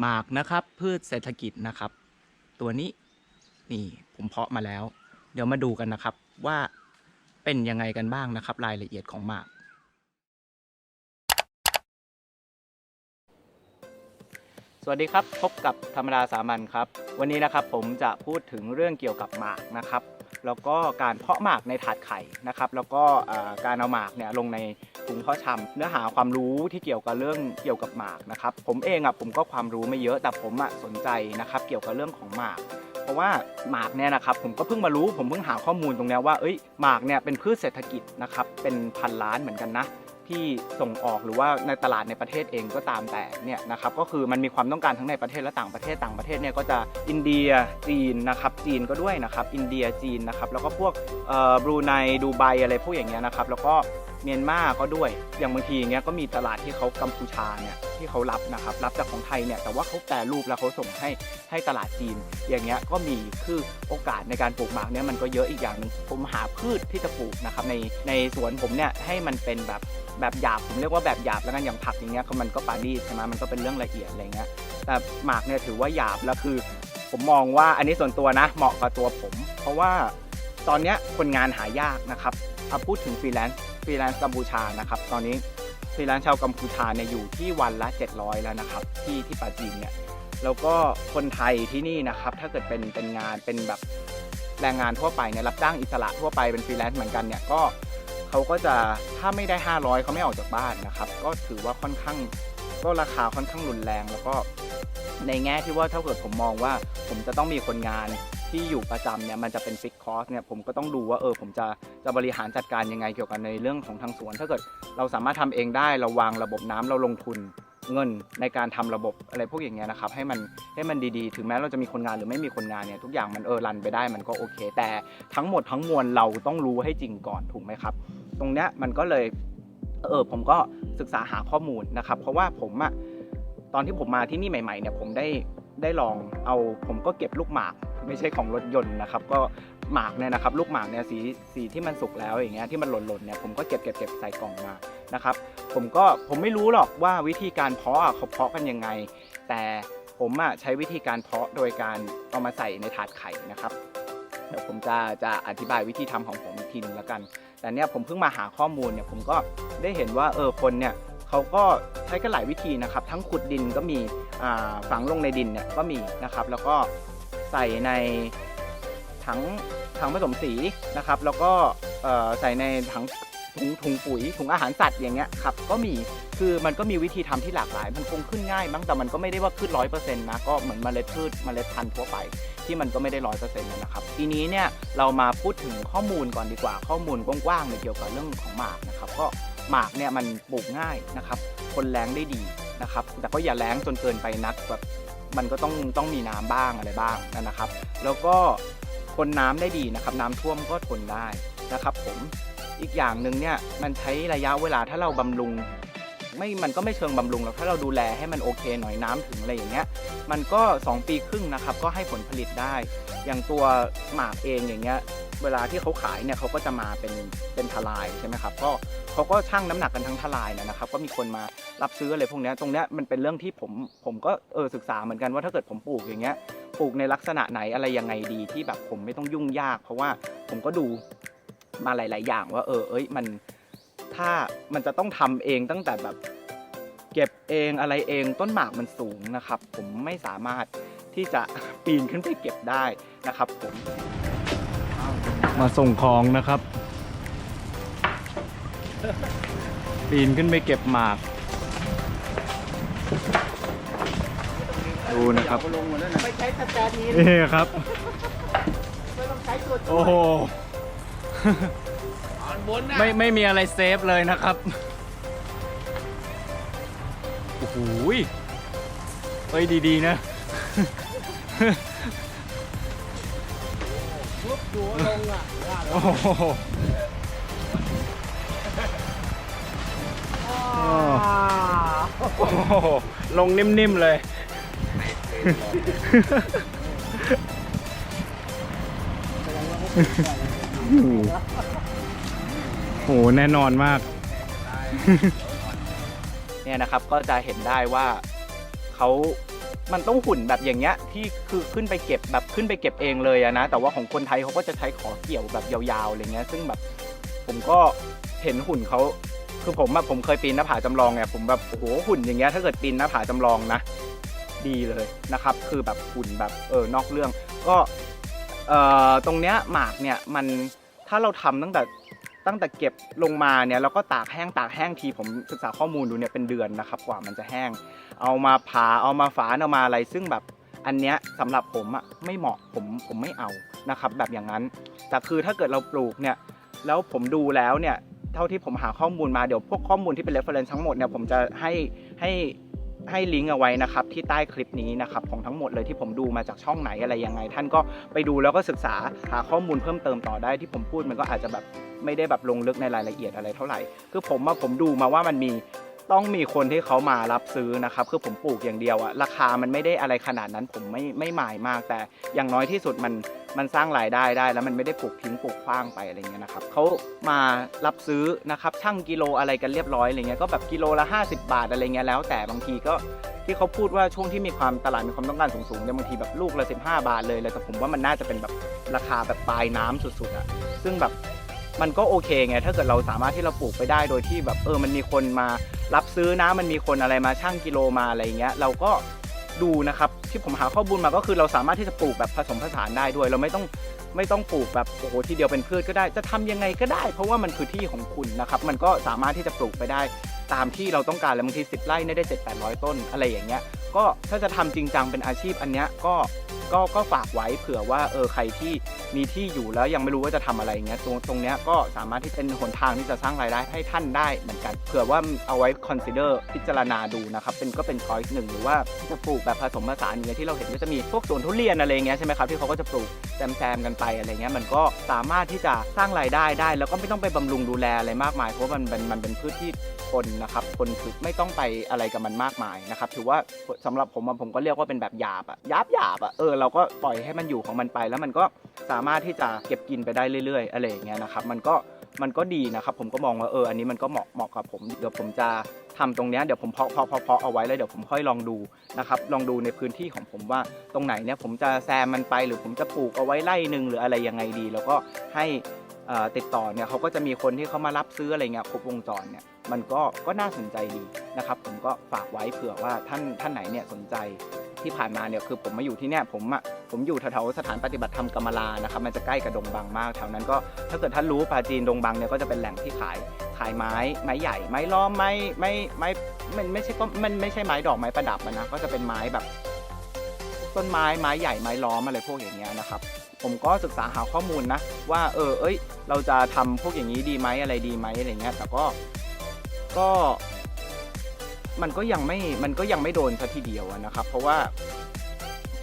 หมากนะครับ พืชเศรษฐกิจนะครับ ตัวนี้นี่ผมเพาะมาแล้ว เดี๋ยวมาดูกันนะครับว่าเป็นยังไงกันบ้างนะครับ รายละเอียดของหมาก สวัสดีครับ พบกับธรรมดาสามัญครับ วันนี้นะครับผมจะพูดถึงเรื่องเกี่ยวกับหมากนะครับ แล้วก็การเพาะหมากในถาดไข่นะครับ แล้วก็การเอาหมากเนี่ยลงในถุงเพาะชำเนื้อหาความรู้ที่เกี่ยวกับเรื่องเกี่ยวกับหมากนะครับผมเองอะผมก็ความรู้ไม่เยอะแต่ผมอะสนใจนะครับ เกี่ยวกับเรื่องของหมากเพราะว่าหมากเนี่ยนะครับผมก็เพิ่งมารู้ผมเพิ่งหาข้อมูลตรงนี้ว่าเอ้ยหมากเนี่ยเป็นพืชเศรษฐกิจนะครับเป็นพันล้านเหมือนกันนะ ที่ส่งออกหรือว่าในตลาดในประเทศเองก็ตามแต่เนี่ยนะครับก็คือมันมีความต้องการทั้งในประเทศและต่างประเทศต่างประเทศเนี่ยก็จะอินเดียจีนนะครับจีนก็ด้วยนะครับอินเดียจีนนะครับแล้วก็พวกเอ่อบรูไนดูไบอะไรพวกอย่างเงี้ยนะครับแล้วก็ เมียนมาก็ด้วย อย่างบางทีอย่างเงี้ยก็มีตลาดที่เขากัมพูชาเนี่ยที่เขารับนะครับรับจากของไทยเนี่ยแต่ว่าเขาแปรรูปแล้วเขาส่งให้ให้ตลาดจีน อย่างเงี้ยก็มีคือโอกาสในการปลูกหมากเนี่ยมันก็เยอะอีกอย่างนึงผมหาพืชที่จะปลูกนะครับในในสวนผมเนี่ยให้มันเป็นแบบแบบหยาบผมเรียกว่าแบบหยาบแล้วกันอย่างผักอย่างเงี้ยมันก็ปานีใช่ไหมมันก็เป็นเรื่องละเอียดอะไรเงี้ยแต่หมากเนี่ยถือว่าหยาบแล้วคือ ผมมองว่าอันนี้ส่วนตัวนะเหมาะกับตัวผม เพราะว่าตอนเนี้ยคนงานหายากนะครับเอาพูดถึงฟรีแลนซ์ ฟรีแลนซ์กัมพูชานะครับ ตอนนี้ฟรีแลนซ์ชาวกัมพูชาเนี่ยอยู่ที่วันละ 700 แล้วนะครับ ที่ที่ปาจีนเนี่ยแล้วก็คนไทยที่นี่นะครับ ถ้าเกิดเป็นเป็นงานเป็นแบบแรงงานทั่วไปเนี่ยรับจ้างอิสระทั่วไปเป็นฟรีแลนซ์เหมือนกันเนี่ยก็เขาก็จะถ้าไม่ได้ 500เขาไม่ออกจากบ้านนะครับ ก็ถือว่าค่อนข้างก็ราคาค่อนข้างรุนแรงแล้วก็ในแง่ที่ว่าถ้าเกิดผมมองว่าผมจะต้องมีคนงาน ที่อยู่ประจำเนี่ยมันจะเป็นฟิกคอสเนี่ยผมก็ต้องดูว่าเออผมจะจะบริหารจัดการยังไงเกี่ยวกับในเรื่องของทางสวน ถ้าเกิดเราสามารถทำเองได้เราวางระบบน้ำเราลงทุนเงินในการทำระบบอะไรพวกอย่างเงี้ยนะครับให้มันให้มันดีๆ ถึงแม้เราจะมีคนงานหรือไม่มีคนงานเนี่ยทุกอย่างมันเออรันไปได้มันก็โอเค แต่ทั้งหมดทั้งมวลเราต้องรู้ให้จริงก่อนถูกไหมครับ ตรงเนี้ยมันก็เลยเออผมก็ศึกษาหาข้อมูลนะครับ เพราะว่าผมอะตอนที่ผมมาที่นี่ใหม่ๆเนี่ยผมได้ ได้ลองเอาผมก็เก็บลูกหมาก ไม่ใช่ของรถยนต์นะครับก็หมากเนี่ยนะครับลูกหมากเนี่ยสีสีที่มันสุกแล้วอย่างเงี้ยที่มันหล่นๆเนี่ยผมก็เก็บเก็บเก็บใส่กล่องมานะครับผมก็ผมไม่รู้หรอกว่าวิธีการเพาะเขาเพาะกันยังไง แต่ผมอะใช้วิธีการเพาะโดยการเอามาใส่ในถาดไข่นะครับเดี๋ยวผมจะจะอธิบายวิธีทำของผมอีกทีนึงแล้วกัน แต่เนี่ยผมเพิ่งมาหาข้อมูลเนี่ยผมก็ได้เห็นว่าเออคนเนี่ย เขาก็ใช้กันหลายวิธีนะครับ ทั้งขุดดินก็มีฝังลงในดินเนี่ยก็มีนะครับ แล้วก็ใส่ในถังถังผสมสีนะครับ แล้วก็ใส่ในถังถุงถุงปุ๋ยถุงอาหารสัตว์อย่างเงี้ยครับก็มีคือมันก็มีวิธีทำที่หลากหลาย มันคงขึ้นง่ายมั้งแต่มันก็ไม่ได้ว่าขึ้นร้อยเปอร์เซ็นต์นะก็เหมือนเมล็ดพืชเมล็ดพันธุ์ทั่วไป ที่มันก็ไม่ได้ร้อยเปอร์เซ็นต์นะครับทีนี้เนี่ยเรามาพูดถึงข้อมูลก่อนดีกว่าข้อมูลกว้างๆเนี่ยเกี่ยวกับเรื่องของหมากนะครับก็ หมากเนี่ยมันปลูกง่ายนะครับคนแรงได้ดีนะครับแต่ก็อย่าแรงจนเกินไปนักแบบมันก็ต้องต้องมีน้ำบ้างอะไรบ้างนะครับ แล้วก็คนน้ำได้ดีนะครับ น้ำท่วมก็ทนได้นะครับ ผมอีกอย่างหนึ่งเนี่ยมันใช้ระยะเวลาถ้าเราบำรุง ไม่มันก็ไม่เชิงบำรุงหรอกถ้าเราดูแลให้มันโอเคหน่อยน้ำถึงอะไรอย่างเงี้ยมันก็ 2 ปีครึ่งนะครับก็ให้ผลผลิตได้ อย่างตัวหมากเองอย่างเงี้ยเวลาที่เขาขายเนี่ยเขาก็จะมาเป็นเป็นทลายใช่ไหมครับก็เขาก็ชั่งน้ำหนักกันทั้งทลายนะนะครับ ก็มีคนมารับซื้ออะไรพวกเนี้ยตรงเนี้ยมันเป็นเรื่องที่ผมผมก็เออศึกษาเหมือนกันว่าถ้าเกิดผมปลูกอย่างเงี้ยปลูกในลักษณะไหนอะไรยังไงดีที่แบบผมไม่ต้องยุ่งยาก เพราะว่าผมก็ดูมาหลาย ๆ อย่างว่าเออเอ้ยมัน ถ้ามันจะต้องทำเองตั้งแต่แบบเก็บเองอะไรเองต้นหมากมันสูงนะครับ ผมไม่สามารถที่จะปีนขึ้นไปเก็บได้นะครับ ผมมาส่งของนะครับ ปีนขึ้นไปเก็บหมาก ดูนะครับไม่ใช้สแตนด์อินนี่ครับไม่ต้องใช้ตัวช่วยโอ้โหอ่อน บนนะไม่ไม่มีอะไรเซฟเลยนะครับ โอ้โหยเฮ้ยดีๆนะทุบหัวลงอะว่าโอ้โหโอ้โหลงนิ่มๆเลย โหแน่นอนมาก เนี่ยนะครับก็จะเห็นได้ว่าเขามันต้องหุ่นแบบอย่างเงี้ยที่คือขึ้นไปเก็บแบบขึ้นไปเก็บเองเลยอะนะ แต่ว่าของคนไทยเขาก็จะใช้ขอเกี่ยวแบบยาวๆอะไรเงี้ย ซึ่งแบบผมก็เห็นหุ่นเขาคือผมอะผมเคยปีนหน้าผาจำลองไงผมแบบโอ้โหหุ่นอย่างเงี้ยถ้าเกิดปีนหน้าผาจำลองนะ ดีเลยนะครับ คือแบบหุ่นแบบเออนอกเรื่อง ก็เอ่อตรงเนี้ยหมากเนี่ยมันถ้าเราทำตั้งแต่ ตั้งแต่เก็บลงมาเนี่ยแล้วก็ตากแห้งตากแห้งทีผมศึกษาข้อมูลดูเนี่ยเป็นเดือนนะครับกว่ามันจะแห้ง เอามาผ่าเอามาฝานเอามาอะไรซึ่งแบบอันเนี้ยสำหรับผมอะไม่เหมาะผมผมไม่เอานะครับแบบอย่างนั้น แต่คือถ้าเกิดเราปลูกเนี่ยแล้วผมดูแล้วเนี่ยเท่าที่ผมหาข้อมูลมาเดี๋ยวพวกข้อมูลที่เป็น reference ทั้งหมดเนี่ยผมจะให้ให้ ให้ลิงก์เอาไว้นะครับที่ใต้คลิปนี้นะครับของทั้งหมดเลยที่ผมดูมาจากช่องไหนอะไรยังไง ท่านก็ไปดูแล้วก็ศึกษาหาข้อมูลเพิ่มเติมต่อได้ที่ผมพูดมันก็อาจจะแบบไม่ได้แบบลงลึกในรายละเอียดอะไรเท่าไหร่ คือผมว่าผมดูมาว่ามันมี ต้องมีคนที่เขามารับซื้อนะครับคือผมปลูกอย่างเดียวอะราคามันไม่ได้อะไรขนาดนั้นผมไม่ไม่หมายมาก แต่อย่างน้อยที่สุดมันมันสร้างรายได้ได้ แล้วมันไม่ได้ปลูกทิ้งปลูกขว้างไปอะไรเงี้ยนะครับเขามารับซื้อนะครับช่างกิโลอะไรกันเรียบร้อยอะไรเงี้ยก็แบบกิโลละ 50 บาทอะไรเงี้ยแล้ว แต่บางทีก็ที่เขาพูดว่าช่วงที่มีความตลาดมีความต้องการสูงๆเนี่ยบางทีแบบลูกละ 15 บาทเลยเลยแต่ผมว่ามันน่าจะเป็นแบบราคาแบบปลายน้ำสุดๆอะซึ่งแบบ มันก็โอเคไงถ้าเกิดเราสามารถที่เราปลูกไปได้โดยที่แบบเออมันมีคนมารับซื้อนะมันมีคนอะไรมาช่างกิโลมาอะไรอย่างเงี้ยเราก็ดูนะครับที่ผมหาข้อมูลมาก็คือเราสามารถที่จะปลูกแบบผสมผสานได้ด้วย เราไม่ต้องไม่ต้องปลูกแบบโอ้โหทีเดียวเป็นพืชก็ได้ จะทำยังไงก็ได้ เพราะว่ามันคือที่ของคุณนะครับมันก็สามารถที่จะปลูกไปได้ตามที่เราต้องการแล้วบางทีสิบไร่เนี่ยได้เจ็ดแปดร้อยต้นอะไรอย่างเงี้ยก็ถ้าจะทำจริงจังเป็นอาชีพอันเนี้ยก็ ก็ก็ฝากไว้เผื่อว่าเออใครที่มีที่อยู่แล้วยังไม่รู้ว่าจะทำอะไรเงี้ยตรงตรงเนี้ยก็สามารถที่เป็นหนทางที่จะสร้างรายได้ให้ท่านได้เหมือนกันเผื่อว่าเอาไว้ consider พิจารณาดูนะครับเป็นก็เป็น choice หนึ่งหรือว่าจะปลูกแบบผสมผสานอย่างเงี้ยที่เราเห็นก็จะมีพวกสวนทุเรียนอะไรเงี้ยใช่ไหมครับที่เขาก็จะปลูกแซมๆกันไปอะไรเงี้ยมันก็สามารถที่จะสร้างรายได้ได้ แล้วก็ไม่ต้องไปบำรุงดูแลอะไรมากมายเพราะมันเป็นมันเป็นพืชที่ ทนนะครับทนคือไม่ต้องไปอะไรกับมันมากมายนะครับถือว่าสำหรับผมผมก็เรียกว่าเป็นแบบหยาบอะหยาบหยาบอะเออเราก็ปล่อยให้มันอยู่ของมันไป แล้วมันก็สามารถที่จะเก็บกินไปได้เรื่อยๆอะไรอย่างเงี้ยนะครับมันก็มันก็ดีนะครับผมก็มองว่าเอออันนี้มันก็เหมาะเหมาะกับผมเดี๋ยวผมจะทำตรงเนี้ยเดี๋ยวผมเพาะเพาะเพาะเอาไว้แล้วเดี๋ยวผมค่อยลองดูนะครับลองดูในพื้นที่ของผมว่าตรงไหนเนี่ยผมจะแซมมันไปหรือผมจะปลูกเอาไว้ไร่หนึ่งหรืออะไรยังไงดี แล้วก็ให้ติดต่อเนี่ยเขาก็จะมีคนที่เขามารับซื้ออะไรเงี้ยครบวงจรเนี่ย มันก็ก็น่าสนใจดีนะครับ ผมก็ฝากไว้เผื่อว่าท่านท่านไหนเนี่ยสนใจที่ผ่านมาเนี่ยคือผมมาอยู่ที่เนี่ยผมอะผมอยู่แถวๆสถานปฏิบัติธรรมกรรมลานะครับมันจะใกล้กับดงบางมากแถวนั้นก็ถ้าเกิดท่านรู้ปาจีนดงบางเนี่ยก็จะเป็นแหล่งที่ขายขายไม้ไม้ใหญ่ไม้ล้อมไม้ไม้ไม้มันไม่ใช่ก็มันไม่ใช่ไม้ดอกไม้ประดับนะก็จะเป็นไม้แบบ ต้นไม้ไม้ใหญ่ไม้ล้อมอะไรพวกอย่างเงี้ยนะครับ ผมก็ศึกษาหาข้อมูลนะ ว่าเออเอ้ย เราจะทำพวกอย่างนี้ดีไหมอะไรดีไหมอะไรเงี้ยแต่ก็ ก็มันก็ยังไม่ มันก็ยังไม่โดนซะทีเดียวนะครับ เพราะว่า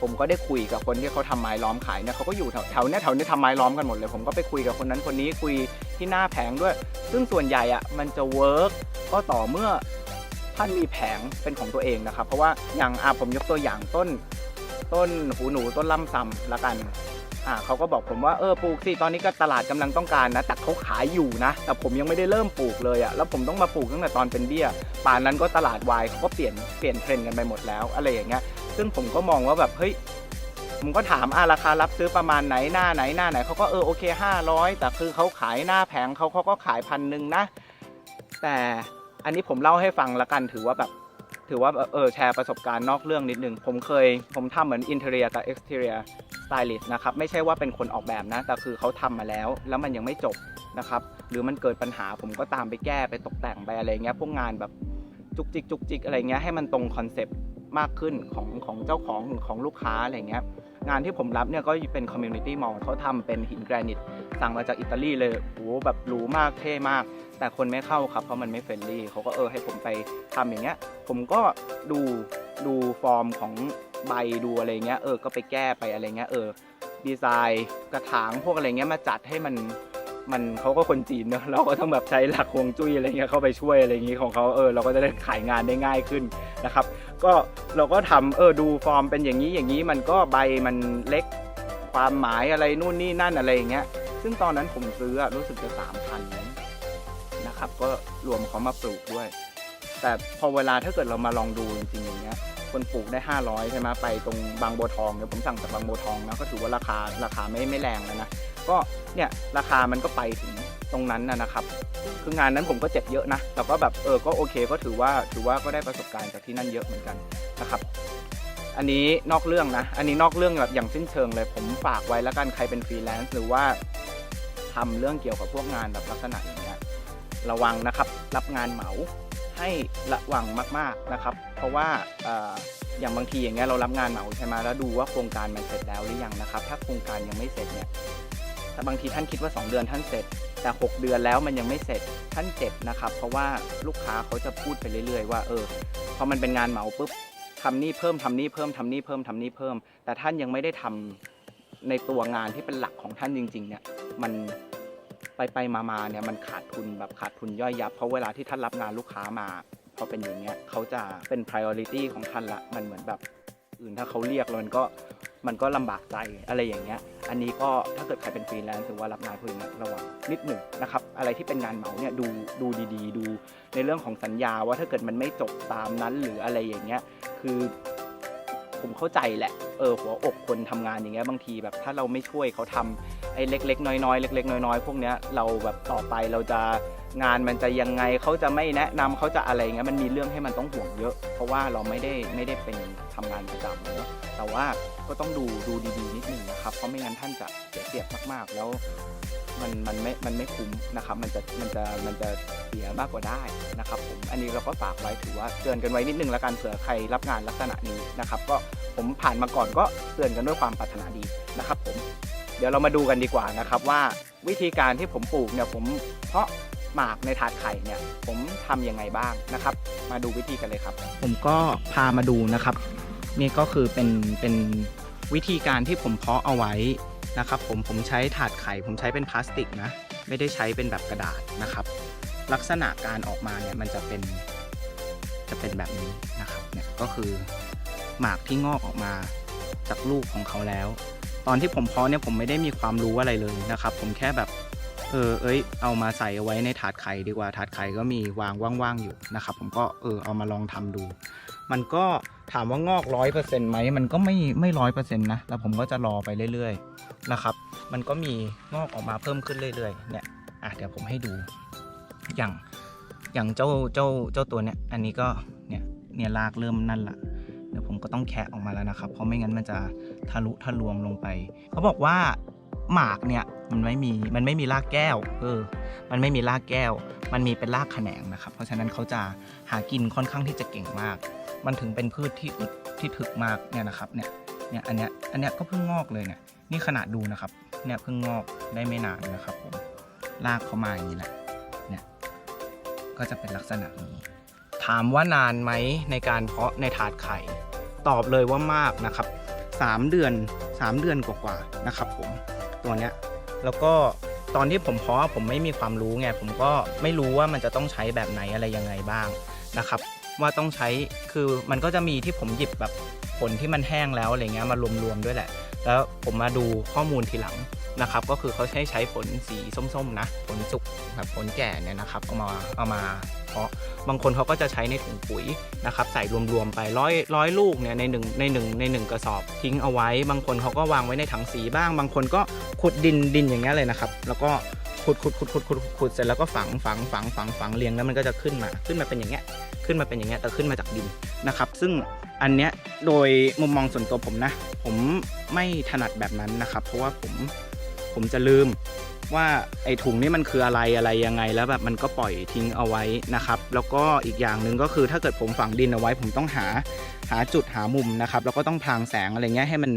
ผมก็ได้คุยกับคนที่เขาทำไม้ล้อมขายเนี่ยเขาก็อยู่แถวเนี้ยแถวนี้ทำไม้ล้อมกันหมดเลย ผมก็ไปคุยกับคนนั้นคนนี้คุยที่หน้าแผงด้วย ซึ่งส่วนใหญ่อะมันจะเวิร์กก็ต่อเมื่อท่านมีแผงเป็นของตัวเองนะครับ เพราะว่าอย่างอาผมยกตัวอย่างต้น ต้นหูหนูต้นล่ำซำละกัน อ่าเขาก็บอกผมว่าเออปลูกสิตอนนี้ก็ตลาดกำลังต้องการนะแต่เขาขายอยู่นะ แต่ผมยังไม่ได้เริ่มปลูกเลยอะ่ะแล้วผมต้องมาปลูกตั้งแต่ตอนเป็นเบี้ย ป่านนั้นก็ตลาดวายเขาก็เปลี่ยนเปลี่ยนเทรนด์กันไปหมดแล้วอะไรอย่างเงี้ยซึ่งผมก็มองว่าแบบเฮ้ยผมก็ถามอ่าราคารับซื้อประมาณไหนหน้าไหนหน้าไหนเขาก็เออโอเค 500 แต่คือเขาขายหน้าแผงเขาเขาก็ขายพันหนึ่งนะ แต่อันนี้ผมเล่าให้ฟังละกันถือว่าแบบถือว่าเออแชร์ประสบการณ์นอกเรื่องนิดนึง ผมเคยผมทำเหมือน interior กับ exterior stylist นะครับไม่ใช่ว่าเป็นคนออกแบบนะแต่คือเขาทำมาแล้ว แล้วมันยังไม่จบนะครับหรือมันเกิดปัญหาผมก็ตามไปแก้ไปตกแต่งไปอะไรเงี้ยพวกงานแบบจุกจิกจุกจิกอะไรเงี้ยให้มันตรงคอนเซปต์มากขึ้นของของเจ้าของของลูกค้าอะไรเงี้ยงานที่ผมรับเนี่ยก็เป็น community mall เขาทำเป็นหินแกรนิตสั่งมาจากอิตาลีเลยโอ้โหแบบหรูมากเท่มาก แต่คนไม่เข้าครับ เพราะมันไม่เฟรนลี่เขาก็เออให้ผมไปทำอย่างเงี้ย ผมก็ดูดูฟอร์มของ ใบดูอะไรเงี้ยเออก็ไปแก้ไปอะไรเงี้ยเออดีไซน์กระถางพวกอะไรเงี้ยมาจัดให้มันมันเขาก็คนจีนเนอะเราก็ต้องแบบใช้หลักฮวงจุ้ยอะไรเงี้ยเข้าไปช่วยอะไรอย่างงี้ของเขาเออเราก็จะได้ขายงานได้ง่ายขึ้นนะครับ ก็เราก็ทำเออดูฟอร์มเป็นอย่างนี้อย่างนี้มันก็ใบมันเล็กความหมายอะไรนู่นนี่นั่นอะไรอย่างเงี้ย ซึ่งตอนนั้นผมซื้อรู้สึกจะสามพันนะครับ ก็รวมเขามาปลูกด้วย แต่พอเวลาถ้าเกิดเรามาลองดูจริงๆอย่างเงี้ยคนปลูกได้ 500 ใช่ไหมไปตรงบางบัวทองเนี่ยผมสั่งจากบางบัวทองนะก็ถือว่าราคาราคาไม่ไม่แรงแล้วนะก็เนี่ยราคามันก็ไปถึงตรงนั้นนะนะครับ คืองานนั้นผมก็เจ็บเยอะนะแต่ก็แบบเออก็โอเคก็ถือว่าถือว่าก็ได้ประสบการณ์จากที่นั่นเยอะเหมือนกันนะครับอันนี้นอกเรื่องนะ อันนี้นอกเรื่องแบบอย่างสิ้นเชิงเลย ผมฝากไว้แล้วกันใครเป็นฟรีแลนซ์หรือว่าทำเรื่องเกี่ยวกับพวกงานแบบลักษณะอย่างเงี้ยระวังนะครับ รับงานเหมา ให้ระวังมากๆนะครับ เพราะว่าอย่างบางทีอย่างเงี้ยเรารับงานเหมาใช่ไหมแล้วดูว่าโครงการมันเสร็จแล้วหรือยังนะครับ ถ้าโครงการยังไม่เสร็จเนี่ยแต่บางทีท่านคิดว่า 2 เดือนท่านเสร็จ แต่ 6 เดือนแล้วมันยังไม่เสร็จท่านเจ็บนะครับ เพราะว่าลูกค้าเขาจะพูดไปเรื่อยๆ ว่าเออพอมันเป็นงานเหมาปุ๊บทำนี่เพิ่มทำนี่เพิ่มทำนี่เพิ่มทำนี่เพิ่ม แต่ท่านยังไม่ได้ทำในตัวงานที่เป็นหลักของท่านจริงๆเนี่ยมัน ไปไปมามาเนี่ยมันขาดทุนแบบขาดทุนย่อยยับ เพราะเวลาที่ท่านรับงานลูกค้ามาพอเป็นอย่างเงี้ยเขาจะเป็น priority ของท่านละมันเหมือนแบบอื่นถ้าเขาเรียกแล้วมันก็มันก็ลำบากใจอะไรอย่างเงี้ย อันนี้ก็ถ้าเกิดใครเป็นฟรีแลนซ์หรือว่ารับงานพวกนี้ระวังนิดหนึ่งนะครับ อะไรที่เป็นงานเหมาเนี่ยดูดูดีๆ ดูในเรื่องของสัญญาว่าถ้าเกิดมันไม่จบตามนั้นหรืออะไรอย่างเงี้ย คือผมเข้าใจแหละ เออหัวอกคนทำงานอย่างเงี้ยบางทีแบบถ้าเราไม่ช่วยเขาทำไอ้เล็ก ๆ น้อยๆเล็ก ๆ น้อยๆพวกเนี้ยเราแบบต่อไปเราจะงานมันจะยังไงเขาจะไม่แนะนำเขาจะอะไรเงี้ยมันมีเรื่องให้มันต้องห่วงเยอะ เพราะว่าเราไม่ได้ไม่ได้เป็นทำงานประจำเนอะแต่ว่าก็ต้องดูดูดีๆนิดนึงนะครับเพราะไม่งั้นท่านจะเสียเปรียบมากๆ แล้วมันมันไม่ มันไม่คุ้มนะครับ มันจะมันจะมันจะเสียมากกว่าได้นะครับผม อันนี้เราก็ฝากไว้ถือว่าเตือนกันไว้นิดนึงแล้วกันเผื่อใครรับงานลักษณะนี้นะครับ ก็ผมผ่านมาก่อนก็เตือนกันด้วยความปรารถนาดีนะครับผม เดี๋ยวเรามาดูกันดีกว่านะครับว่าวิธีการที่ผมปลูกเนี่ยผมเพาะหมากในถาดไข่เนี่ยผมทำยังไงบ้างนะครับ มาดูวิธีกันเลยครับ ผมก็พามาดูนะครับ นี่ก็คือเป็นเป็นวิธีการที่ผมเพาะเอาไว้นะครับผมผมใช้ถาดไข่ ผมใช้เป็นพลาสติกนะไม่ได้ใช้เป็นแบบกระดาษนะครับ ลักษณะการออกมาเนี่ยมันจะเป็นจะเป็นแบบนี้นะครับเนี่ยก็คือหมากที่งอกออกมาจากลูกของเขาแล้ว ตอนที่ผมเพาะเนี่ยผมไม่ได้มีความรู้อะไรเลยนะครับ ผมแค่แบบเออเอ้ย เอามาใส่เอาไว้ในถาดไข่ดีกว่า ถาดไข่ก็มีวางว่างๆอยู่นะครับ ผมก็เออเอามาลองทำดู มันก็ถามว่างอกร้อยเปอร์เซ็นต์ไหมมันก็ไม่ไม่ร้อยเปอร์เซ็นต์นะแล้วผมก็จะรอไปเรื่อยๆนะครับ มันก็มีงอกออกมาเพิ่มขึ้นเรื่อยๆเนี่ยอะเดี๋ยวผมให้ดูอย่างอย่างเจ้าเจ้าเจ้าตัวเนี้ยอันนี้ก็เนี่ยเนี่ยรากเริ่มนั่นละ เดี๋ยวผมก็ต้องแคะออกมาแล้วนะครับ เพราะไม่งั้นมันจะทะลุทะลวงลงไป เขาบอกว่าหมากเนี่ยมันไม่มีมันไม่มีรากแก้ว เออ มันไม่มีรากแก้ว มันมีเป็นรากแขนงนะครับ เพราะฉะนั้นเขาจะหากินค่อนข้างที่จะเก่งมาก มันถึงเป็นพืชที่อึดที่ถึกมากเนี่ยนะครับเนี่ยเนี่ยอันเนี้ยอันเนี้ยก็เพิ่งงอกเลยเนี่ยนี่ขนาดดูนะครับเนี่ยเพิ่งงอกได้ไม่นานนะครับผมรากเขามาอย่างนี้แหละเนี่ยก็จะเป็นลักษณะนี้ามว่านานไหมในการเพาะในถาดไข่ ตอบเลยว่ามากนะครับ 3 เดือน 3 เดือนกว่าๆนะครับผมตัวเนี้ยแล้วก็ตอนที่ผมเพาะผมไม่มีความรู้ไงผมก็ไม่รู้ว่ามันจะต้องใช้แบบไหนอะไรยังไงบ้างนะครับ ว่าต้องใช้คือมันก็จะมีที่ผมหยิบแบบผลที่มันแห้งแล้วอะไรเงี้ยมารวมๆด้วยแหละ แล้วผมมาดูข้อมูลทีหลังนะครับ ก็คือเขาใช้ใช้ผลสีส้มๆนะผลสุก แบบผลแก่เนี่ยนะครับเอามาเอามาเพาะบางคนเขาก็จะใช้ในถุงปุ๋ยนะครับใส่รวมๆไปร้อยร้อยลูกเนี่ยในหนึ่งในหนึ่งในหนึ่งกระสอบทิ้งเอาไว้ บางคนเขาก็วางไว้ในถังสีบ้าง บางคนก็ขุดดินดินอย่างเงี้ยเลยนะครับแล้วก็ขุดขุดขุดขุดขุดขุดเสร็จแล้วก็ฝังฝังฝังฝังฝังเรียงแล้วมันก็จะขึ้นมาขึ้นมาเป็นอย่างเงี้ยขึ้นมาเป็นอย่างเงี้ยแต่ขึ้นมาจากดินนะครับ ซึ่งอันเนี้ยโดยมุมมองส่วนตัวผมนะ ผมไม่ถนัดแบบนั้นนะครับ เพราะว่าผมผมจะลืม ว่าไอถุงนี่มันคืออะไรอะไรยังไง แล้วแบบมันก็ปล่อยทิ้งเอาไว้นะครับ แล้วก็อีกอย่างหนึ่งก็คือถ้าเกิดผมฝังดินเอาไว้ ผมต้องหาหาจุดหามุมนะครับ แล้วก็ต้องพรางแสงอะไรเงี้ยให้มัน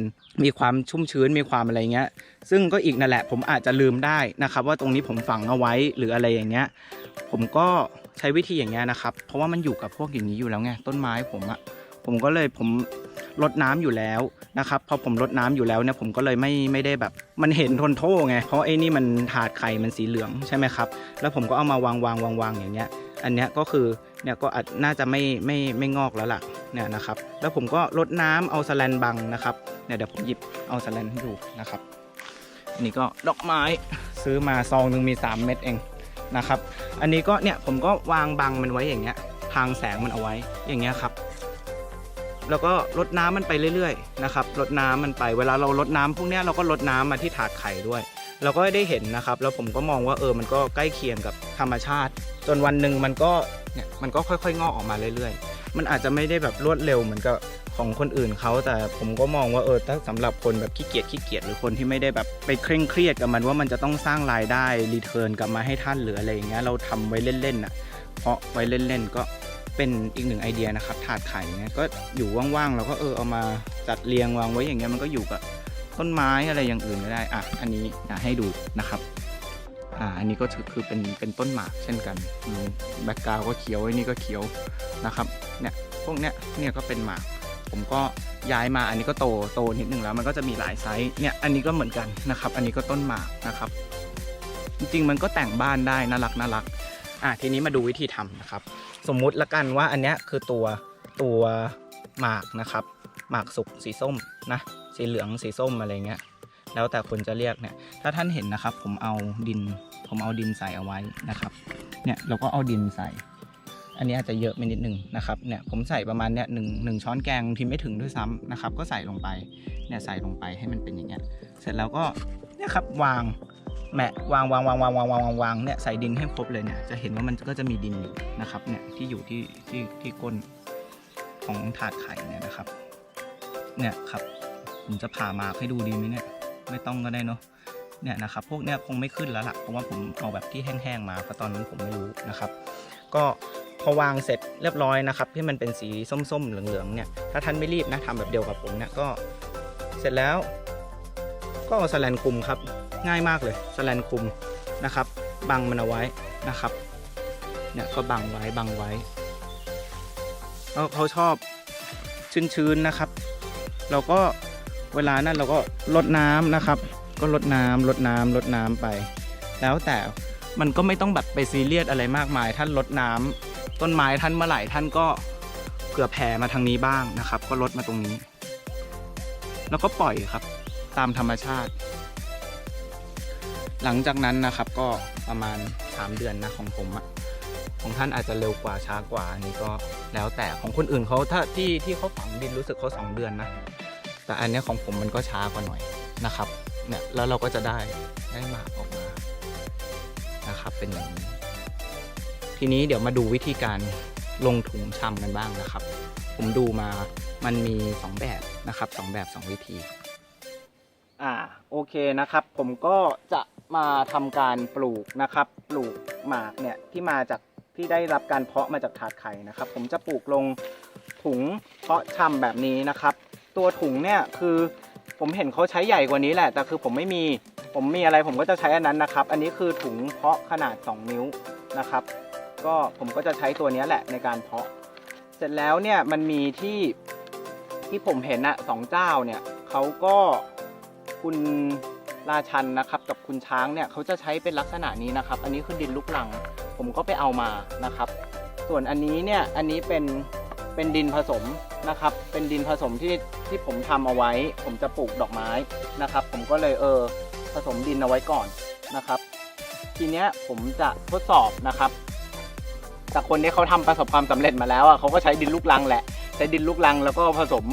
มีความชุ่มชื้นมีความอะไรเงี้ย ซึ่งก็อีกนั่นแหละผมอาจจะลืมได้นะครับ ว่าตรงนี้ผมฝังเอาไว้หรืออะไรอย่างเงี้ย ผมก็ใช้วิธีอย่างเงี้ยนะครับ เพราะว่ามันอยู่กับพวกอย่างนี้อยู่แล้วไงต้นไม้ผมอะ ผมก็เลยผมลดน้ำอยู่แล้วนะครับพอผมลดน้ำอยู่แล้วเนี่ยผมก็เลยไม่ไม่ได้แบบ มันเห็นทนโทษไงเพราะไอ้นี่มันถาดไข่มันสีเหลืองใช่ไหมครับ แล้วผมก็เอามาวางวางวางวางอย่างเงี้ย อันเนี้ยก็คือเนี่ยก็อาจน่าจะไม่ไม่ไม่งอกแล้วล่ะเนี่ยนะครับ แล้วผมก็ลดน้ำเอาสแลนบังนะครับเนี่ยเดี๋ยวผมหยิบเอาสแลนให้ดูนะครับอันนี้ก็ดอกไม้ซื้อมาซองหนึ่งมี 3 เม็ดเองนะครับ อันนี้ก็เนี่ยผมก็วางบังมันไว้อย่างเงี้ยทางแสงมันเอาไว้อย่างเงี้ยครับ แล้วก็ลดน้ำมันไปเรื่อยๆนะครับลดน้ำมันไปเวลาเราลดน้ำพวกนี้เราก็ลดน้ำมาที่ถาดไข่ด้วย เราก็ได้เห็นนะครับ แล้วผมก็มองว่าเออมันก็ใกล้เคียงกับธรรมชาติ จนวันหนึ่งมันก็เนี่ยมันก็ค่อยๆงอกออกมาเรื่อยๆ มันอาจจะไม่ได้แบบรวดเร็วเหมือนกับของคนอื่นเขาแต่ผมก็มองว่าเออถ้าสำหรับคนแบบขี้เกียจขี้เกียจหรือคนที่ไม่ได้แบบไปเคร่งเครียดกับมันว่ามันจะต้องสร้างรายได้รีเทิร์นกลับมาให้ท่านหรืออะไรอย่างเงี้ยเราทำไว้เล่นๆน่ะเพราะไว้เล่นๆก็ เป็นอีกหนึ่งไอเดียนะครับ ถาดไข่เนี่ยก็อยู่ว่างๆเราก็เออเอามาจัดเรียงวางไว้อย่างเงี้ยมันก็อยู่กับต้นไม้อะไรอย่างอื่นก็ได้อะอันนี้อยากให้ดูนะครับอ่าอันนี้ก็คือเป็นเป็นต้นหมากเช่นกันแบ็กกราวก็เขียวไอ้นี่ก็เขียวนะครับเนี่ยพวกเนี้ยเนี่ยก็เป็นหมากผมก็ย้ายมาอันนี้ก็โตโตนิดนึงแล้วมันก็จะมีหลายไซส์เนี่ยอันนี้ก็เหมือนกันนะครับ อันนี้ก็ต้นหมากนะครับ จริงๆมันก็แต่งบ้านได้น่ารักน่ารัก อะทีนี้มาดูวิธีทำนะครับ สมมุติละกันว่าอันเนี้ยคือตัวตัวหมากนะครับหมากสุกสีส้มนะสีเหลืองสีส้มอะไรเงี้ยแล้วแต่คนจะเรียกเนี่ยถ้าท่านเห็นนะครับ ผมเอาดิน ผมเอาดินใส่เอาไว้นะครับเนี่ยเราก็เอาดินใส่ อันนี้อาจจะเยอะไปนิดนึงนะครับเนี่ยผมใส่ประมาณเนี่ยหนึ่งหนึ่งช้อนแกงทีไม่ถึงด้วยซ้ำนะครับ ก็ใส่ลงไปเนี่ยใส่ลงไปให้มันเป็นอย่างเงี้ยเสร็จแล้วก็เนี่ยครับวาง แหมะวางวางวางวางวางวางวางวางเนี่ยใส่ดินให้ครบเลยเนี่ยจะเห็นว่ามันก็จะมีดินอยู่นะครับเนี่ยที่อยู่ที่ที่ที่ก้นของถาดไข่เนี่ยนะครับ เนี่ยครับผมจะผ่ามาให้ดูดีไหมเนี่ยไม่ต้องก็ได้เนาะเนี่ยนะครับพวกเนี้ยคงไม่ขึ้นแล้วล่ะเพราะว่าผมเอาแบบที่แห้งๆมาเพราะตอนนั้นผมไม่รู้นะครับ ก็พอวางเสร็จเรียบร้อยนะครับที่มันเป็นสีส้มๆเหลืองๆเนี่ยถ้าท่านไม่รีบนะทำแบบเดียวกับผมเนี่ยก็เสร็จแล้ว ก็สแลนคลุมครับ ง่ายมากเลยสแลนคุมนะครับ บังมันเอาไว้นะครับเนี่ยก็บังไว้บังไว้แล้วเขาชอบชื้นๆนะครับ เราก็เวลานั้นเราก็ลดน้ำนะครับ ก็ลดน้ำลดน้ำลดน้ำไป แล้วแต่มันก็ไม่ต้องแบบไปซีเรียสอะไรมากมาย ท่านลดน้ำต้นไม้ท่านเมื่อไหร่ท่านก็เผื่อแผ่มาทางนี้บ้างนะครับ ก็ลดมาตรงนี้ แล้วก็ปล่อยครับ ตามธรรมชาติ หลังจากนั้นนะครับก็ประมาณ 3 เดือนนะของผมอะของท่านอาจจะเร็วกว่าช้ากว่าอันนี้ก็แล้วแต่ของคนอื่นเขาถ้าที่ที่เขาฝังดินรู้สึกเขา2 เดือนนะ แต่อันนี้ของผมมันก็ช้ากว่าหน่อยนะครับเนี่ยแล้วเราก็จะได้ได้หมากออกมานะครับเป็นอย่างนี้ทีนี้เดี๋ยวมาดูวิธีการลงถุงชำกันบ้างนะครับ ผมดูมามันมี 2 แบบนะครับสองแบบ 2 วิธี อ่าโอเคนะครับ ผมก็จะ มาทำการปลูกนะครับ ปลูกหมากเนี่ยที่มาจากที่ได้รับการเพาะมาจากถาดไข่นะครับ ผมจะปลูกลงถุงเพาะชำแบบนี้นะครับ ตัวถุงเนี่ยคือผมเห็นเขาใช้ใหญ่กว่านี้แหละ แต่คือผมไม่มีผมมีอะไรผมก็จะใช้อันนั้นนะครับ อันนี้คือถุงเพาะขนาด 2 นิ้วนะครับ ก็ผมก็จะใช้ตัวนี้แหละในการเพาะ เสร็จแล้วเนี่ยมันมีที่ที่ผมเห็นอะสองเจ้าเนี่ยเขาก็คุณ ราชันนะครับกับคุณช้างเนี่ยเขาจะใช้เป็นลักษณะนี้นะครับ อันนี้คือดินลูกลัง ผมก็ไปเอามานะครับ ส่วนอันนี้เนี่ยอันนี้เป็นเป็นดินผสมนะครับ เป็นดินผสมที่ที่ผมทำเอาไว้ ผมจะปลูกดอกไม้นะครับ ผมก็เลยเออผสมดินเอาไว้ก่อนนะครับ ทีเนี้ยผมจะทดสอบนะครับจากคนที่เขาทำประสบความสำเร็จมาแล้วอะเขาก็ใช้ดินลูกรังแหละใช้ดินลูกรังแล้วก็ผสม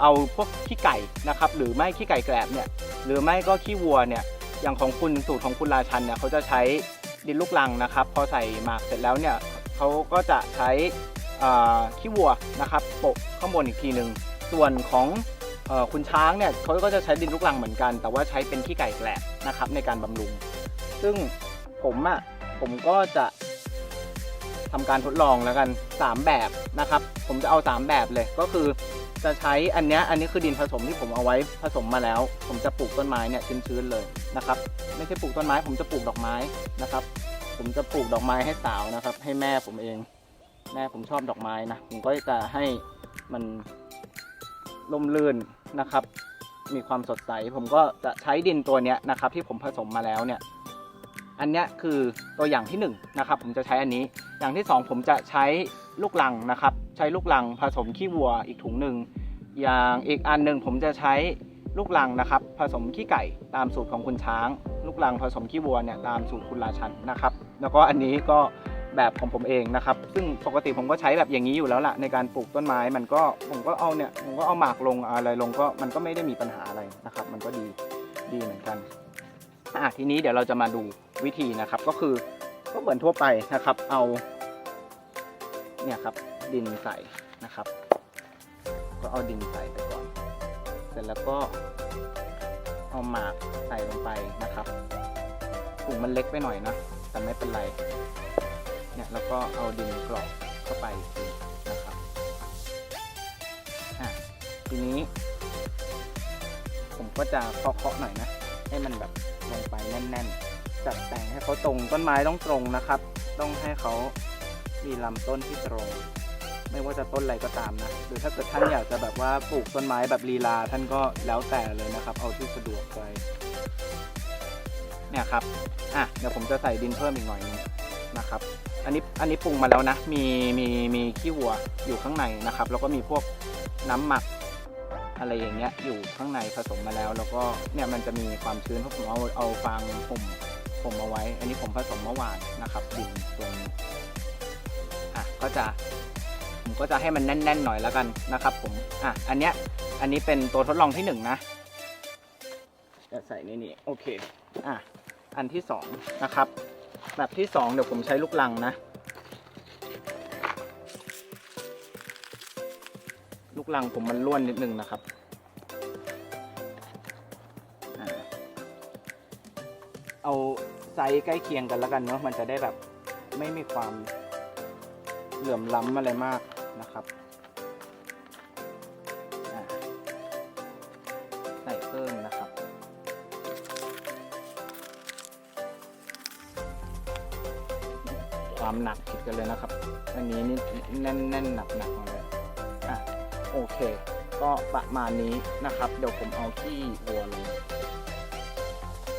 เอาพวกขี้ไก่นะครับหรือไม่ขี้ไก่แกลบเนี่ยหรือไม่ก็ขี้วัวเนี่ยอย่างของคุณสูตรของคุณราชันเนี่ยเขาจะใช้ดินลูกรังนะครับ พอใส่หมากเสร็จแล้วเนี่ยเขาก็จะใช้ขี้วัวนะครับโปะข้างบนอีกทีหนึ่งส่วนของคุณช้างเนี่ยเขาก็จะใช้ดินลูกรังเหมือนกัน แต่ว่าใช้เป็นขี้ไก่แกลบนะครับในการบำรุง ซึ่งผมอะผมก็จะทำการทดลองแล้วกัน 3 แบบนะครับ ผมจะเอา 3 แบบเลยก็คือ จะใช้อันนี้อันนี้คือดินผสมที่ผมเอาไว้ผสมมาแล้ว ผมจะปลูกต้นไม้เนี่ยชื้นๆเลยนะครับ ไม่ใช่ปลูกต้นไม้ ผมจะปลูกดอกไม้นะครับ ผมจะปลูกดอกไม้ให้สาวนะครับ ให้แม่ผมเอง แม่ผมชอบดอกไม้นะผมก็จะให้มันร่มรื่นนะครับ มีความสดใส ผมก็จะใช้ดินตัวเนี้ยนะครับ ที่ผมผสมมาแล้วเนี่ย อันนี้คือตัวอย่างที่1นงนะครับ ผมจะใช้อันนี้ อย่างที่ 2 ผมจะใช้ลูกลังนะครับ ช้ลูกหลังผสมขี้วัวอีกถุงหนึ่ง อย่างอีกอันหนึ่งผมจะใช้ลูกหลังนะครับ ผสมขี้ไก่ตามสูตรของคุณช้าง ลูกหลังผสมขี้วัวเนี่ยตามสูตรคุณราชันนะครับ แล้วก็อันนี้ก็แบบของผมเองนะครับ ซึ่งปกติผมก็ใช้แบบอย่างนี้อยู่แล้วล่ะในการปลูกต้นไม้มันก็ผมก็เอาเนี่ยผมก็เอาหมากลงอะไรลงก็มันก็ไม่ได้มีปัญหาอะไรนะครับ มันก็ดีดีเหมือนกันอะทีนี้เดี๋ยวเราจะมาดูวิธีนะครับก็คือก็เหมือนทั่วไปนะครับ เอาเนี่ยครับ ดินใส่นะครับ ก็เอาดินใส่ไปก่อน เสร็จแล้วก็เอาหมากใส่ลงไปนะครับถุงมันเล็กไปหน่อยนะ แต่ไม่เป็นไร เนี่ยแล้วก็เอาดินกรอกเข้าไปทีนะครับ อะทีนี้ ผมก็จะเคาะๆหน่อยนะ ให้มันแบบลงไปแน่นๆ จัดแต่งให้เขาตรงต้นไม้ต้องตรงนะครับ ต้องให้เขามีลำต้นที่ตรง ไม่ว่าจะต้นอะไรก็ตามนะ หรือถ้าเกิดท่านอยากจะแบบว่าปลูกต้นไม้แบบลีลาท่านก็แล้วแต่เลยนะครับ เอาที่สะดวกไปเนี่ยครับ อะ เดี๋ยวผมจะใส่ดินเพิ่มอีกหน่อยนึงนะครับ อันนี้ อันนี้ปรุงมาแล้วนะ มี มี มีขี้วัวอยู่ข้างในนะครับ แล้วก็มีพวกน้ำหมักอะไรอย่างเงี้ย อยู่ข้างในผสมมาแล้ว แล้วก็ เนี่ย มันจะมีความชื้นเพราะผมเอา เอาฟางผมผมเอาไว้ อันนี้ผมผสมเมื่อวานนะครับ ดินตรงอะ ก็จะ ผมก็จะให้มันแน่นๆหน่อยแล้วกันนะครับ ผมอะอันเนี้ยอันนี้เป็นตัวทดลองที่หนึ่งนะจะใส่ในนี่โอเคอะอันที่สองนะครับ แบบที่สองเดี๋ยวผมใช้ลูกลังนะ ลูกลังผมมันร่วนนิดนึงนะครับอเอาไซส์ใกล้เคียงกันแล้วกันเนาะมันจะได้แบบไม่มีความเหลื่อมล้ำอะไรมาก แน่นแน่นหนักหนักเลยอะโอเค ก็ประมาณนี้นะครับ เดี๋ยวผมเอาขี้วัวลง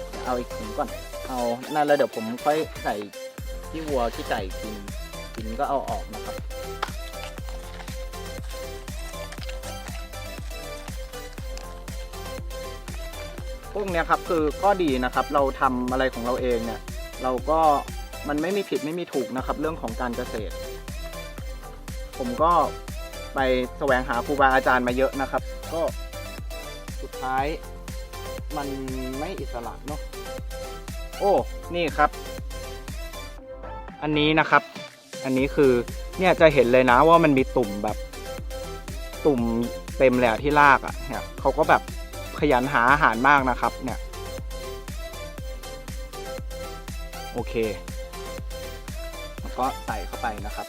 เดี๋ยเอาอีกถุงก่อน เอานั่นแล้วเดี๋ยวผมค่อยใส่ขี้วัวขี้ไก่กินกินก็เอาออกนะครับพวกเนี้ยครับคือก็ดีนะครับเราทำอะไรของเราเองเนี่ยเราก็มันไม่มีผิดไม่มีถูกนะครับ เรื่องของการเกษตร ผมก็ไปแสวงหาครูบาอาจารย์มาเยอะนะครับ ก็สุดท้ายมันไม่อิสระเนาะโอ้ นี่ครับ อันนี้นะครับ อันนี้คือเนี่ยจะเห็นเลยนะว่ามันมีตุ่มแบบ ตุ่มเต็มเลยอะที่รากอะเนี่ยเขาก็แบบขยันหาอาหารมากนะครับ เนี่ย โอเคแล้วก็ใส่เข้าไปนะครับ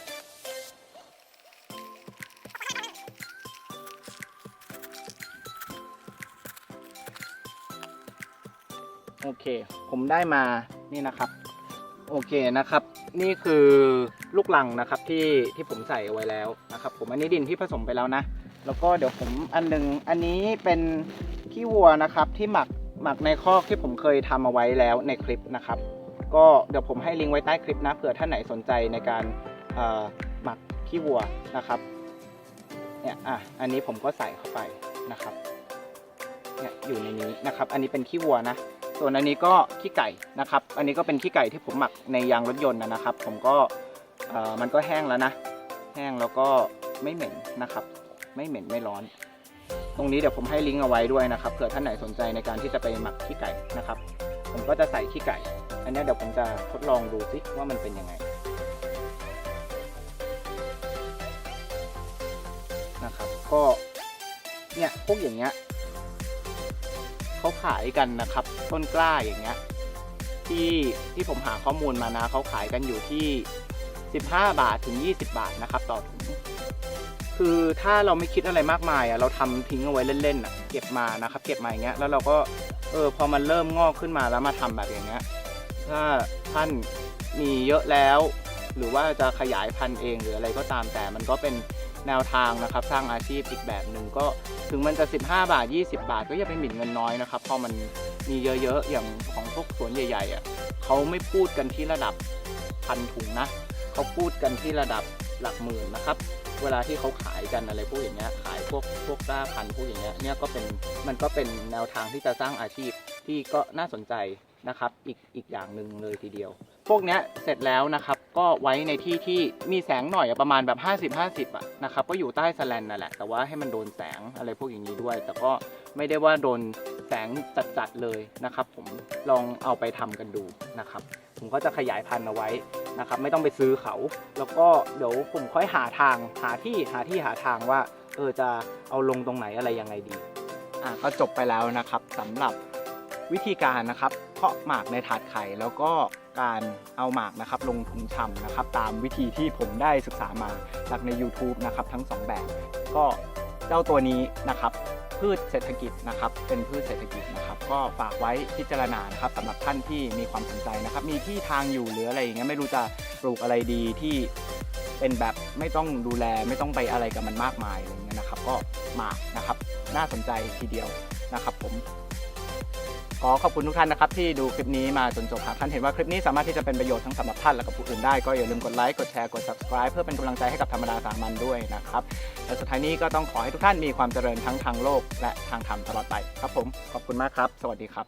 โอเค ผมได้มานี่นะครับ โอเคนะครับ นี่คือลูกลังนะครับที่ที่ผมใส่เอาไว้แล้วนะครับ ผมอันนี้ดินที่ผสมไปแล้วนะ แล้วก็เดี๋ยวผมอันหนึงอันนี้เป็นขี้วัวนะครับที่หมักหมักในคอกที่ผมเคยทำเอาไว้แล้วในคลิปนะครับ ก็เดี๋ยวผมให้ลิงก์ไว้ใต้คลิปนะเผื่อท่านไหนสนใจในการหมักขี้วัวนะครับเนี่ยอะอันนี้ผมก็ใส่เข้าไปนะครับเนี่ยอยู่ในนี้นะครับ อันนี้เป็นขี้วัวนะ ส่วนอันนี้ก็ขี้ไก่นะครับ อันนี้ก็เป็นขี้ไก่ที่ผมหมักในยางรถยนต์นะครับ ผมก็มันก็แห้งแล้วนะ แห้งแล้วก็ไม่เหม็นนะครับ ไม่เหม็นไม่ร้อน ตรงนี้เดี๋ยวผมให้ลิงก์เอาไว้ด้วยนะครับเผื่อท่านไหนสนใจในการที่จะไปหมักขี้ไก่นะครับ ผมก็จะใส่ขี้ไก่ อันนี้เดี๋ยวผมจะทดลองดูสิว่ามันเป็นยังไงนะครับ ก็เนี่ยพวกอย่างเงี้ย เขาขายกันนะครับ ต้นกล้าอย่างเงี้ยที่ที่ผมหาข้อมูลมานะเขาขายกันอยู่ที่ 15 บาทถึง 20 บาทนะครับ ต่อถุงคือถ้าเราไม่คิดอะไรมากมายอะเราทำทิ้งเอาไว้เล่นๆอะเก็บมานะครับ เก็บมาอย่างเงี้ยแล้วเราก็เออพอมันเริ่มงอกขึ้นมาแล้วมาทำแบบอย่างเงี้ยถ้าท่านมีเยอะแล้ว หรือว่าจะขยายพันธุ์เองหรืออะไรก็ตามแต่มันก็เป็น แนวทางนะครับสร้างอาชีพอีกแบบหนึ่งก็ถึงมันจะ 15 บาท 20 บาท ก็อย่าไปหมิ่นเงินน้อยนะครับพอมันมีเยอะๆอย่างของพวกสวนใหญ่ๆอะเขาไม่พูดกันที่ระดับพันถุงนะเขาพูดกันที่ระดับหลักหมื่นนะครับ เวลาที่เขาขายกันอะไรพวกอย่างเงี้ยขายพวกพวกกล้าพันพวกอย่างเงี้ยเนี่ยก็เป็นมันก็เป็นแนวทางที่จะสร้างอาชีพที่ก็น่าสนใจนะครับ อีกอีกอย่างหนึ่งเลยทีเดียว พวกเนี้ยเสร็จแล้วนะครับ ก็ไว้ในที่ที่มีแสงหน่อยประมาณแบบ 50-50อะนะครับ ก็อยู่ใต้สแลนนั่นแหละ แต่ว่าให้มันโดนแสงอะไรพวกอย่างนี้ด้วย แต่ก็ไม่ได้ว่าโดนแสงจัดๆเลยนะครับ ผมลองเอาไปทำกันดูนะครับ ผมก็จะขยายพันธุ์เอาไว้นะครับ ไม่ต้องไปซื้อเขา แล้วก็เดี๋ยวผมค่อยหาทางหาที่หาที่หาทางว่าเออจะเอาลงตรงไหนอะไรยังไงดีอะก็จบไปแล้วนะครับสำหรับวิธีการนะครับเพาะหมากในถาดไข่แล้วก็ การเอาหมากนะครับลงถุงชำนะครับ ตามวิธีที่ผมได้ศึกษามาจากใน YouTube นะครับทั้งสองแบบ ก็เจ้าตัวนี้นะครับพืชเศรษฐกิจนะครับ เป็นพืชเศรษฐกิจนะครับ ก็ฝากไว้พิจารณานะครับสำหรับท่านที่มีความสนใจนะครับ มีที่ทางอยู่หรืออะไรอย่างเงี้ยไม่รู้จะปลูกอะไรดีที่เป็นแบบไม่ต้องดูแลไม่ต้องไปอะไรกับมันมากมายอะไรเงี้ยนะครับ ก็หมากนะครับ น่าสนใจทีเดียวนะครับผม ขอขอบคุณทุกท่านนะครับที่ดูคลิปนี้มาจนจบหากท่านเห็นว่าคลิปนี้สามารถที่จะเป็นประโยชน์ทั้งสำหรับท่านและกับผู้อื่นได้ก็อย่าลืมกดไลค์กดแชร์กด subscribe เพื่อเป็นกำลังใจให้กับธรรมดาสามัญด้วยนะครับและสุดท้ายนี้ก็ต้องขอให้ทุกท่านมีความเจริญทั้งทางโลกและทางธรรมตลอดไปครับผมขอบคุณมากครับ สวัสดีครับ